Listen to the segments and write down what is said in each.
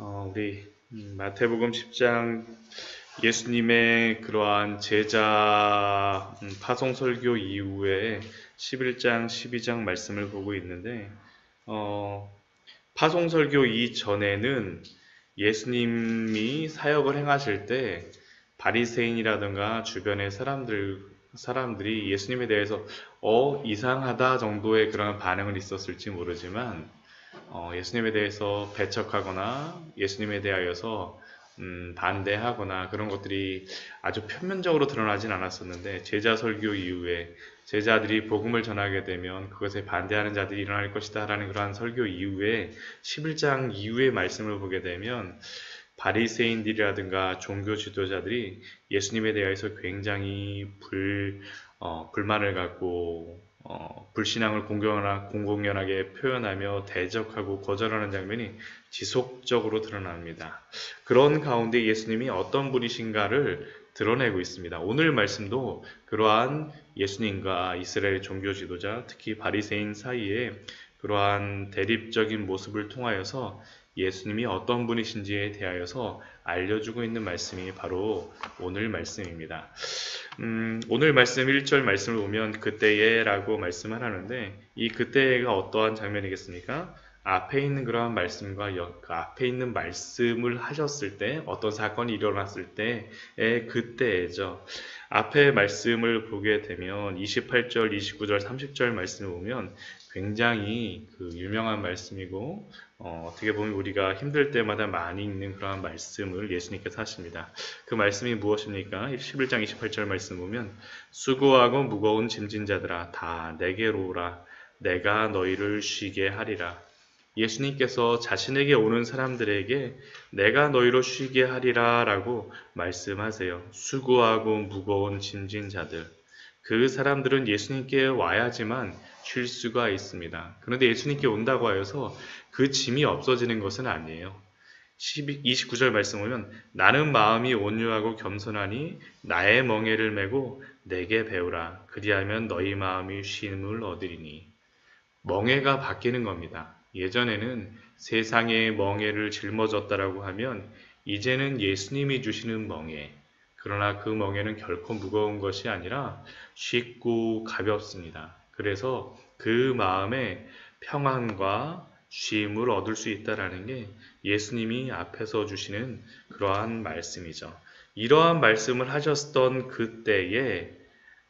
어, 우리 음, 마태복음 10장 예수님의 그러한 제자 음, 파송 설교 이후에 11장, 12장 말씀을 보고 있는데 어, 파송 설교 이전에는 예수님이 사역을 행하실 때 바리새인이라든가 주변의 사람들 사람들이 예수님에 대해서 어 이상하다 정도의 그런 반응을 있었을지 모르지만 어, 예수님에 대해서 배척하거나 예수님에 대하여서 음, 반대하거나 그런 것들이 아주 표면적으로 드러나진 않았었는데 제자 설교 이후에 제자들이 복음을 전하게 되면 그것에 반대하는 자들이 일어날 것이다 라는 그러한 설교 이후에 11장 이후의 말씀을 보게 되면 바리새인들이라든가 종교 지도자들이 예수님에 대해서 굉장히 불, 어, 불만을 갖고 어, 불신앙을 공공연하 게 표현하며 대적하고 거절하는 장면이 지속적으로 드러납니다. 그런 가운데 예수님이 어떤 분이신가를 드러내고 있습니다. 오늘 말씀도 그러한 예수님과 이스라엘 종교 지도자, 특히 바리새인 사이에 그러한 대립적인 모습을 통하여서 예수님이 어떤 분이신지에 대하여서 알려주고 있는 말씀이 바로 오늘 말씀입니다. 음, 오늘 말씀 1절 말씀을 보면 그때에 라고 말씀을 하는데 이 그때가 어떠한 장면이겠습니까? 앞에 있는 그러한 말씀과 그 앞에 있는 말씀을 하셨을 때 어떤 사건이 일어났을 때의 그때죠. 앞에 말씀을 보게 되면 28절, 29절, 30절 말씀을 보면 굉장히 그 유명한 말씀이고 어, 떻게 보면 우리가 힘들 때마다 많이 읽는 그러한 말씀을 예수님께서 하십니다. 그 말씀이 무엇입니까? 11장 28절 말씀 보면 수고하고 무거운 짐진 자들아 다 내게로 오라 내가 너희를 쉬게 하리라. 예수님께서 자신에게 오는 사람들에게 내가 너희로 쉬게 하리라 라고 말씀하세요. 수고하고 무거운 짐진 자들. 그 사람들은 예수님께 와야지만 쉴 수가 있습니다. 그런데 예수님께 온다고 하여서 그 짐이 없어지는 것은 아니에요. 29절 말씀 보면 나는 마음이 온유하고 겸손하니 나의 멍에를 메고 내게 배우라. 그리하면 너희 마음이 쉼을 얻으리니. 멍에가 바뀌는 겁니다. 예전에는 세상의 멍에를 짊어졌다라고 하면 이제는 예수님이 주시는 멍에. 그러나 그 멍에는 결코 무거운 것이 아니라 쉽고 가볍습니다. 그래서 그 마음에 평안과 쉼을 얻을 수 있다라는 게 예수님이 앞에서 주시는 그러한 말씀이죠. 이러한 말씀을 하셨던 그때에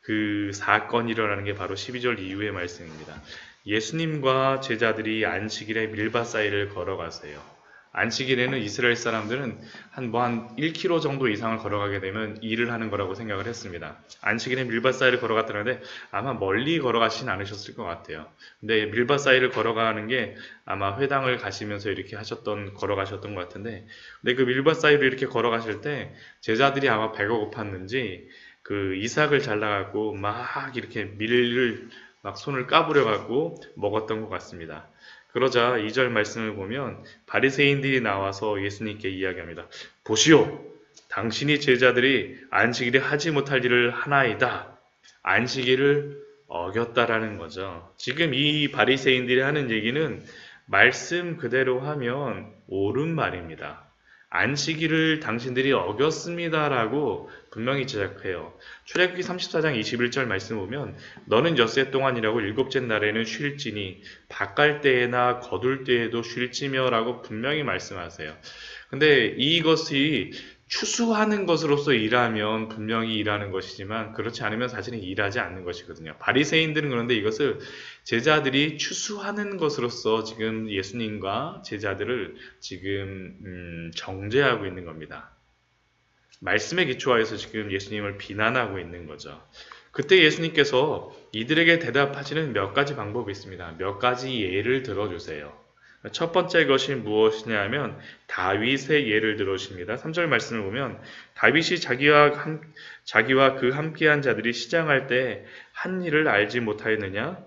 그 사건이 일어나는 게 바로 12절 이후의 말씀입니다. 예수님과 제자들이 안식일에 밀밭 사이를 걸어가세요. 안식일에는 이스라엘 사람들은 한 뭐한 뭐 1km 정도 이상을 걸어가게 되면 일을 하는 거라고 생각을 했습니다. 안식일에 밀밭 사이를 걸어갔다는데 아마 멀리 걸어가진 않으셨을 것 같아요. 근데 밀밭 사이를 걸어가는 게 아마 회당을 가시면서 이렇게 하셨던 걸어가셨던 것 같은데 근데 그 밀밭 사이를 이렇게 걸어가실 때 제자들이 아마 배가 고팠는지 그 이삭을 잘라갖고 막 이렇게 밀을 막 손을 까부려 갖고 먹었던 것 같습니다. 그러자 2절 말씀을 보면 바리새인들이 나와서 예수님께 이야기합니다. 보시오, 당신이 제자들이 안식일에 하지 못할 일을 하나이다. 안식일을 어겼다라는 거죠. 지금 이 바리새인들이 하는 얘기는 말씀 그대로 하면 옳은 말입니다. 안식일을 당신들이 어겼습니다라고 분명히 제작해요. 출애굽기 34장 21절 말씀 보면 너는 엿새 동안이라고 일곱째 날에는 쉴지니 바깔 때에나 거둘 때에도 쉴지며라고 분명히 말씀하세요. 근데 이것이 추수하는 것으로서 일하면 분명히 일하는 것이지만 그렇지 않으면 사실은 일하지 않는 것이거든요. 바리새인들은 그런데 이것을 제자들이 추수하는 것으로서 지금 예수님과 제자들을 지금 음, 정죄하고 있는 겁니다. 말씀에 기초하여서 지금 예수님을 비난하고 있는 거죠. 그때 예수님께서 이들에게 대답하시는 몇 가지 방법이 있습니다. 몇 가지 예를 들어주세요. 첫 번째 것이 무엇이냐 하면 다윗의 예를 들어십니다. 3절 말씀을 보면 다윗이 자기와 함, 자기와 그 함께한 자들이 시장할 때 한 일을 알지 못하였느냐?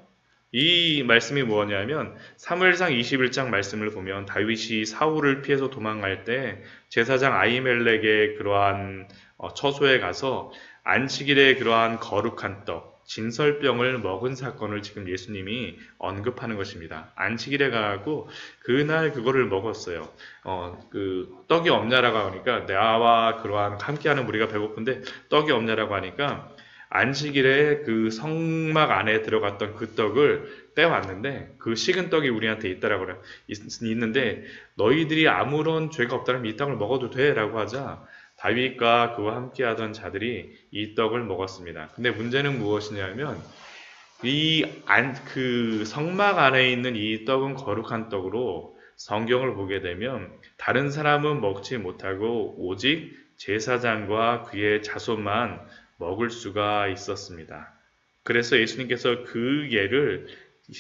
이 말씀이 뭐냐면 사무엘상 21장 말씀을 보면 다윗이 사울을 피해서 도망갈 때 제사장 아이멜렉의 그러한 어, 처소에 가서 안식일에 그러한 거룩한 떡 진설병을 먹은 사건을 지금 예수님이 언급하는 것입니다. 안식일에 가고 그날 그거를 먹었어요. 어, 그 떡이 없냐라고 하니까 나와 그러한 함께하는 우리가 배고픈데 떡이 없냐라고 하니까 안식일에 그 성막 안에 들어갔던 그 떡을 빼왔는데 그 식은 떡이 우리한테 있다라고 그래 있는데 너희들이 아무런 죄가 없다면 이 떡을 먹어도 돼라고 하자 다윗과 그와 함께하던 자들이 이 떡을 먹었습니다. 근데 문제는 무엇이냐면 이 안 그 성막 안에 있는 이 떡은 거룩한 떡으로 성경을 보게 되면 다른 사람은 먹지 못하고 오직 제사장과 그의 자손만 먹을 수가 있었습니다. 그래서 예수님께서 그 예를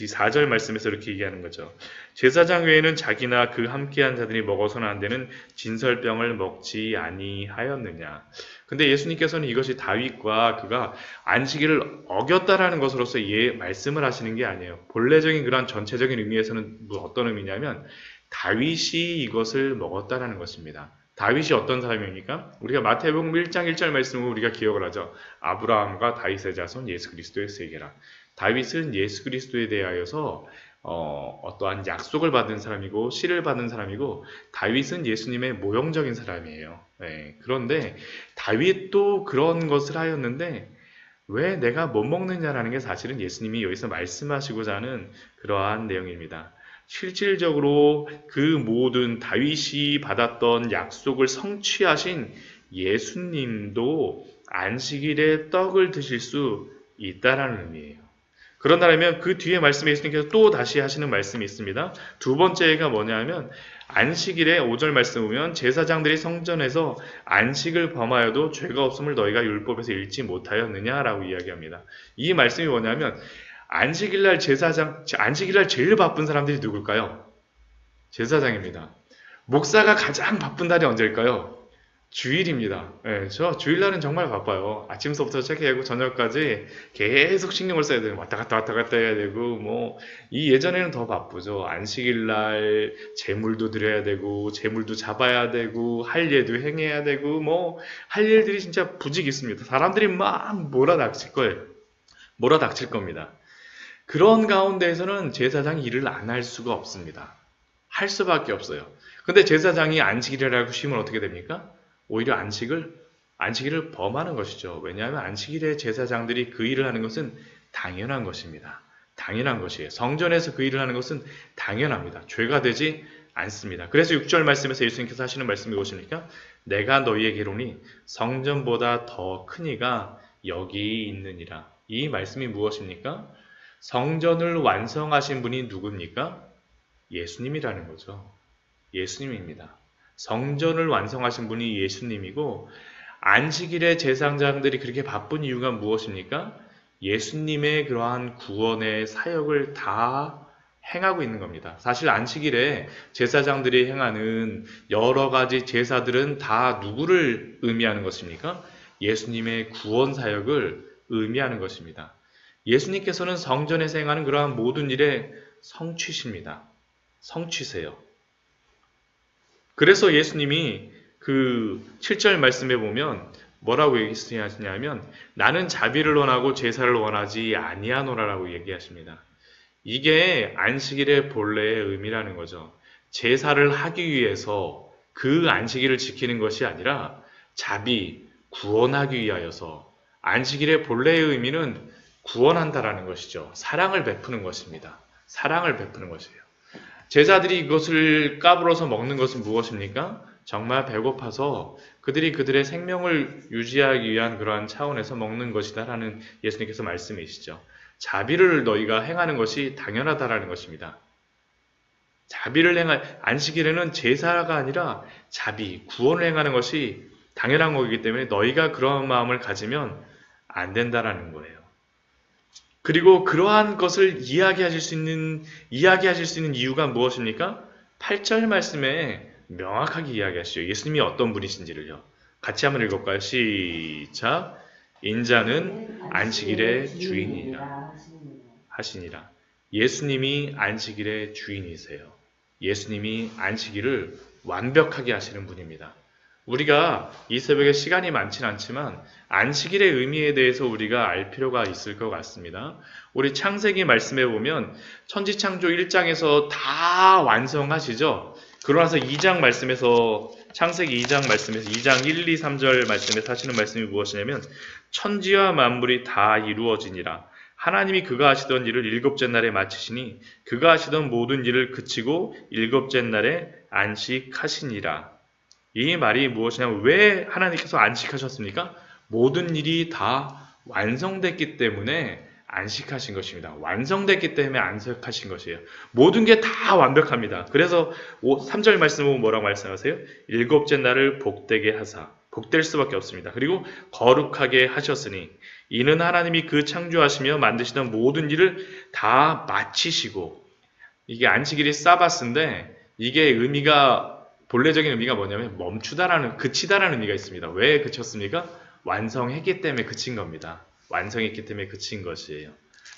이 4절 말씀에서 이렇게 얘기하는 거죠. 제사장 외에는 자기나 그 함께한 자들이 먹어서는 안 되는 진설병을 먹지 아니하였느냐. 근데 예수님께서는 이것이 다윗과 그가 안식일을 어겼다라는 것으로서 예 말씀을 하시는 게 아니에요. 본래적인 그런 전체적인 의미에서는 뭐 어떤 의미냐면 다윗이 이것을 먹었다라는 것입니다. 다윗이 어떤 사람입니까? 우리가 마태복음 1장 1절 말씀을 우리가 기억을 하죠. 아브라함과 다윗의 자손 예수 그리스도의 세계라. 다윗은 예수 그리스도에 대하여서 어, 어떠한 약속을 받은 사람이고 시를 받은 사람이고 다윗은 예수님의 모형적인 사람이에요. 네, 그런데 다윗도 그런 것을 하였는데 왜 내가 못 먹느냐라는 게 사실은 예수님이 여기서 말씀하시고자 하는 그러한 내용입니다. 실질적으로 그 모든 다윗이 받았던 약속을 성취하신 예수님도 안식일에 떡을 드실 수 있다라는 의미예요. 그런다면 그 뒤에 말씀에 예수님께서 또 다시 하시는 말씀이 있습니다. 두 번째가 뭐냐면 안식일에 5절 말씀 보면 제사장들이 성전에서 안식을 범하여도 죄가 없음을 너희가 율법에서 읽지 못하였느냐라고 이야기합니다. 이 말씀이 뭐냐면 안식일날 제사장 안식일날 제일 바쁜 사람들이 누굴까요? 제사장입니다. 목사가 가장 바쁜 날이 언제일까요? 주일입니다. 네, 저 주일날은 정말 바빠요. 아침서부터 체크하고 저녁까지 계속 신경을 써야 되고 왔다 갔다 왔다 갔다 해야 되고 뭐 이 예전에는 더 바쁘죠. 안식일날 재물도 드려야 되고 재물도 잡아야 되고 할 예도 행해야 되고 뭐 할 일들이 진짜 부직 있습니다. 사람들이 막 몰아닥칠 거예요. 몰아닥칠 겁니다. 그런 가운데에서는 제사장이 일을 안 할 수가 없습니다. 할 수밖에 없어요. 근데 제사장이 안식일이라고 쉬면 어떻게 됩니까? 오히려 안식을 안식일을 범하는 것이죠. 왜냐하면 안식일에 제사장들이 그 일을 하는 것은 당연한 것입니다. 당연한 것이에요. 성전에서 그 일을 하는 것은 당연합니다. 죄가 되지 않습니다. 그래서 6절 말씀에서 예수님께서 하시는 말씀이 무엇입니까? 내가 너희에게 로니 성전보다 더 크니가 여기 있느니라. 이 말씀이 무엇입니까? 성전을 완성하신 분이 누굽니까? 예수님이라는 거죠. 예수님입니다. 성전을 완성하신 분이 예수님이고 안식일에 제사장들이 그렇게 바쁜 이유가 무엇입니까? 예수님의 그러한 구원의 사역을 다 행하고 있는 겁니다. 사실 안식일에 제사장들이 행하는 여러 가지 제사들은 다 누구를 의미하는 것입니까? 예수님의 구원 사역을 의미하는 것입니다. 예수님께서는 성전에서 행하는 그러한 모든 일의 성취십니다. 성취세요. 그래서 예수님이 그 7절 말씀에 보면 뭐라고 얘기하시냐면 나는 자비를 원하고 제사를 원하지 아니하노라라고 얘기하십니다. 이게 안식일의 본래의 의미라는 거죠. 제사를 하기 위해서 그 안식일을 지키는 것이 아니라 자비, 구원하기 위하여서 안식일의 본래의 의미는 구원한다라는 것이죠. 사랑을 베푸는 것입니다. 사랑을 베푸는 것이에요. 제자들이 이것을 까불어서 먹는 것은 무엇입니까? 정말 배고파서 그들이 그들의 생명을 유지하기 위한 그러한 차원에서 먹는 것이다라는 예수님께서 말씀이시죠. 자비를 너희가 행하는 것이 당연하다라는 것입니다. 자비를 행할 안식일에는 제사가 아니라 자비, 구원을 행하는 것이 당연한 거기 때문에 너희가 그런 마음을 가지면 안 된다라는 거예요. 그리고 그러한 것을 이야기하실 수 있는 이야기하실 수 있는 이유가 무엇입니까? 8절 말씀에 명확하게 이야기하시죠. 예수님이 어떤 분이신지를요. 같이 한번 읽을까요? 시작. 인자는 안식일의 주인이라 하시니라. 예수님이 안식일의 주인이세요. 예수님이 안식일을 완벽하게 하시는 분입니다. 우리가 이 새벽에 시간이 많진 않지만 안식일의 의미에 대해서 우리가 알 필요가 있을 것 같습니다. 우리 창세기 말씀해 보면 천지창조 1장에서 다 완성하시죠? 그러나서 2장 말씀에서 창세기 2장 말씀에서 2장 1, 2, 3절 말씀에서 하시는 말씀이 무엇이냐면 천지와 만물이 다 이루어지니라. 하나님이 그가 하시던 일을 일곱째 날에 마치시니 그가 하시던 모든 일을 그치고 일곱째 날에 안식하시니라. 이 말이 무엇이냐면 왜 하나님께서 안식하셨습니까? 모든 일이 다 완성됐기 때문에 안식하신 것입니다. 완성됐기 때문에 안식하신 것이에요. 모든 게 다 완벽합니다. 그래서 3절 말씀 보면 뭐라고 말씀하세요? 일곱째 날을 복되게 하사. 복될 수밖에 없습니다. 그리고 거룩하게 하셨으니 이는 하나님이 그 창조하시며 만드시던 모든 일을 다 마치시고 이게 안식일이 사바스인데 이게 의미가 본래적인 의미가 뭐냐면 멈추다라는 그치다라는 의미가 있습니다. 왜 그쳤습니까? 완성했기 때문에 그친 겁니다. 완성했기 때문에 그친 것이에요.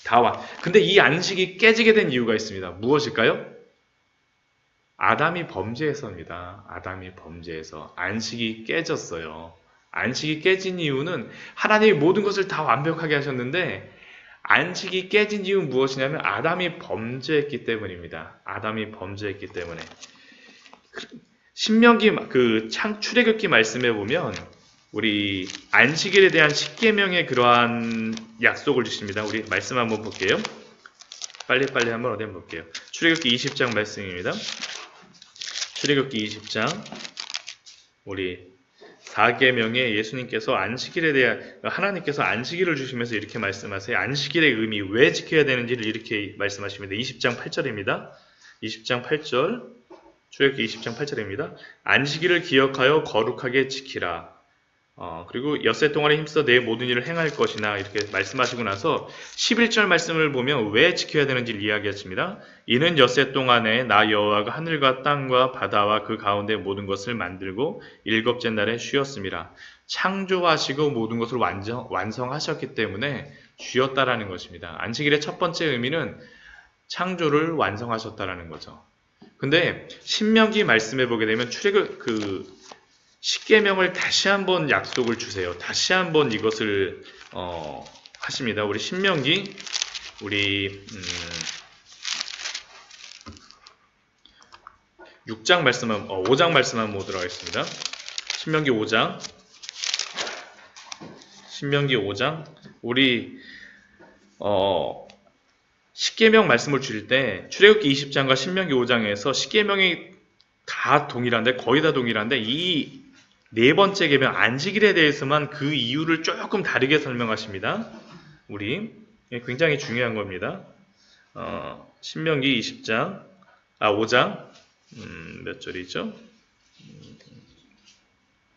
다 완. 근데 이 안식이 깨지게 된 이유가 있습니다. 무엇일까요? 아담이 범죄해서입니다. 아담이 범죄해서 안식이 깨졌어요. 안식이 깨진 이유는 하나님이 모든 것을 다 완벽하게 하셨는데 안식이 깨진 이유는 무엇이냐면 아담이 범죄했기 때문입니다. 아담이 범죄했기 때문에. 신명기 그 창 출애굽기 말씀해 보면 우리 안식일에 대한 십계명의 그러한 약속을 주십니다. 우리 말씀 한번 볼게요. 빨리빨리 한번 어디 한번 볼게요. 출애굽기 20장 말씀입니다. 출애굽기 20장 우리 4계명에 예수님께서 안식일에 대한 하나님께서 안식일을 주시면서 이렇게 말씀하세요. 안식일의 의미 왜 지켜야 되는지를 이렇게 말씀하십니다. 20장 8절입니다. 20장 8절 출애굽기 20장 8절입니다. 안식일을 기억하여 거룩하게 지키라. 어, 그리고 엿새 동안에 힘써 내 모든 일을 행할 것이나 이렇게 말씀하시고 나서 11절 말씀을 보면 왜 지켜야 되는지를 이야기하십니다. 이는 엿새 동안에 나 여호와가 하늘과 땅과 바다와 그 가운데 모든 것을 만들고 일곱째 날에 쉬었습니다. 창조하시고 모든 것을 완성, 완성하셨기 때문에 쉬었다라는 것입니다. 안식일의 첫 번째 의미는 창조를 완성하셨다라는 거죠. 근데 신명기 말씀해 보게 되면 출애굽 그 십계명을 다시 한번 약속을 주세요. 다시 한번 이것을 어, 하십니다. 우리 신명기 우리 음, 6장 말씀 한 어, 5장 말씀 한번 보도록 하겠습니다. 신명기 5장 신명기 5장 우리 어 십계명 말씀을 주실 때 출애굽기 20장과 신명기 5장에서 십계명이 다 동일한데 거의 다 동일한데 이 네 번째 계명 안식일에 대해서만 그 이유를 조금 다르게 설명하십니다. 우리 굉장히 중요한 겁니다. 어, 신명기 20장 아 5장 음, 몇 절이죠?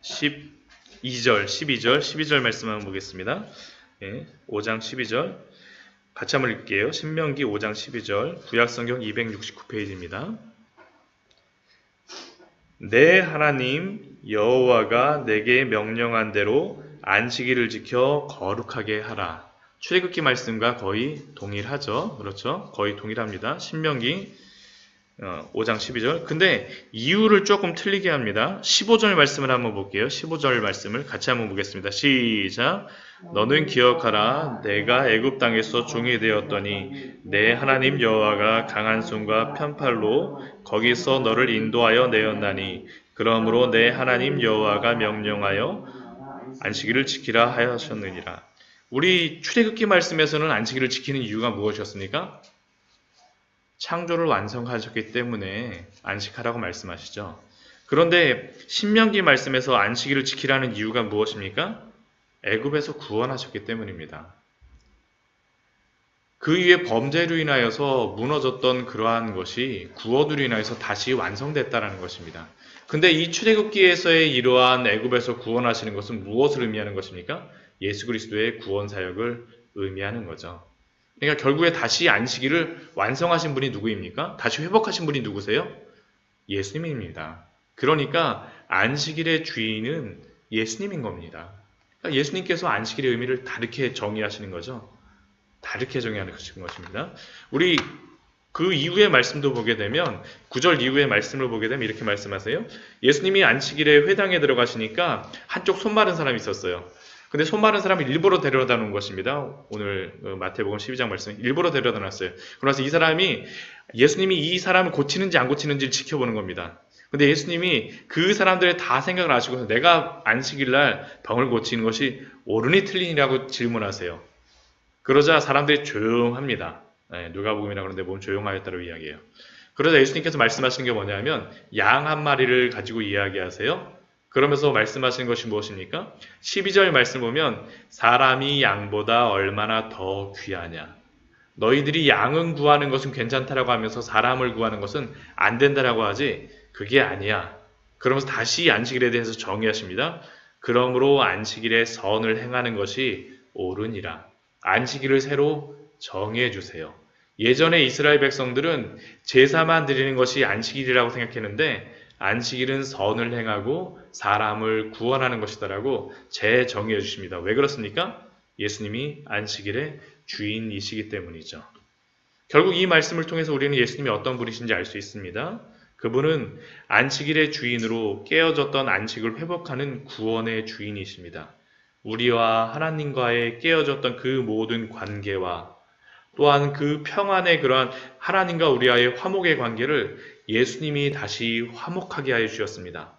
12절, 12절, 12절 말씀 한번 보겠습니다. 예, 5장 12절 같이 한번 읽게요. 신명기 5장 12절 구약성경 269페이지입니다. 내 하나님 여호와가 내게 명령한 대로 안식일을 지켜 거룩하게 하라. 출애굽기 말씀과 거의 동일하죠. 그렇죠? 거의 동일합니다. 신명기 5장 어, 12절. 근데 이유를 조금 틀리게 합니다. 15절 말씀을 한번 볼게요. 15절 말씀을 같이 한번 보겠습니다. 시작. 너는 기억하라. 내가 애굽 땅에서 종이 되었더니 내 하나님 여호와가 강한 손과 편팔로 거기서 너를 인도하여 내었나니 그러므로 내 하나님 여호와가 명령하여 안식일을 지키라 하셨느니라. 우리 출애굽기 말씀에서는 안식일을 지키는 이유가 무엇이었습니까? 창조를 완성하셨기 때문에 안식하라고 말씀하시죠. 그런데 신명기 말씀에서 안식일을 지키라는 이유가 무엇입니까? 애굽에서 구원하셨기 때문입니다. 그 위에 범죄로 인하여서 무너졌던 그러한 것이 구원으로 인하여서 다시 완성됐다는 것입니다. 근데 이 출애굽기에서의 이러한 애굽에서 구원하시는 것은 무엇을 의미하는 것입니까? 예수 그리스도의 구원 사역을 의미하는 거죠. 그러니까 결국에 다시 안식일을 완성하신 분이 누구입니까? 다시 회복하신 분이 누구세요? 예수님입니다. 그러니까 안식일의 주인은 예수님인 겁니다. 그러니까 예수님께서 안식일의 의미를 다르게 정의하시는 거죠. 다르게 정의하는 것입니다. 우리 그 이후의 말씀도 보게 되면 9절 이후의 말씀을 보게 되면 이렇게 말씀하세요. 예수님이 안식일에 회당에 들어가시니까 한쪽 손 마른 사람이 있었어요. 근데 손 마른 사람을 일부러 데려다 놓은 것입니다. 오늘 어, 마태복음 12장 말씀 일부러 데려다 놨어요. 그래서 이 사람이 예수님이 이 사람을 고치는지 안 고치는지를 지켜보는 겁니다. 근데 예수님이 그 사람들의 다 생각을 아시고 내가 안식일 날 병을 고치는 것이 옳으니 틀리니라고 질문하세요. 그러자 사람들이 조용합니다. 네, 누가복음이라 그러는데 보면 조용하였다고 이야기해요. 그러자 예수님께서 말씀하신 게 뭐냐면 양 한 마리를 가지고 이야기하세요. 그러면서 말씀하신 것이 무엇입니까? 12절 말씀 보면 사람이 양보다 얼마나 더 귀하냐. 너희들이 양은 구하는 것은 괜찮다라고 하면서 사람을 구하는 것은 안 된다라고 하지 그게 아니야. 그러면서 다시 안식일에 대해서 정의하십니다. 그러므로 안식일에 선을 행하는 것이 옳으니라. 안식일을 새로 정해 주세요. 예전에 이스라엘 백성들은 제사만 드리는 것이 안식일이라고 생각했는데 안식일은 선을 행하고 사람을 구원하는 것이다라고 재정의해 주십니다. 왜 그렇습니까? 예수님이 안식일의 주인이시기 때문이죠. 결국 이 말씀을 통해서 우리는 예수님이 어떤 분이신지 알 수 있습니다. 그분은 안식일의 주인으로 깨어졌던 안식을 회복하는 구원의 주인이십니다. 우리와 하나님과의 깨어졌던 그 모든 관계와 또한 그 평안의 그러한 하나님과 우리와의 화목의 관계를 예수님이 다시 화목하게 하여 주셨습니다.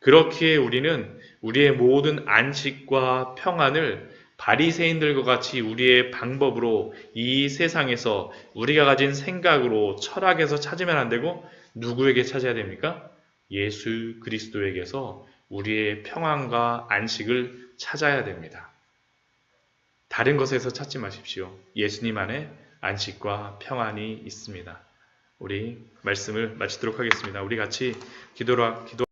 그렇기에 우리는 우리의 모든 안식과 평안을 바리새인들과 같이 우리의 방법으로 이 세상에서 우리가 가진 생각으로 철학에서 찾으면 안 되고 누구에게 찾아야 됩니까? 예수 그리스도에게서 우리의 평안과 안식을 찾아야 됩니다. 다른 것에서 찾지 마십시오. 예수님 안에 안식과 평안이 있습니다. 우리 말씀을 마치도록 하겠습니다. 우리 같이 기도라 기도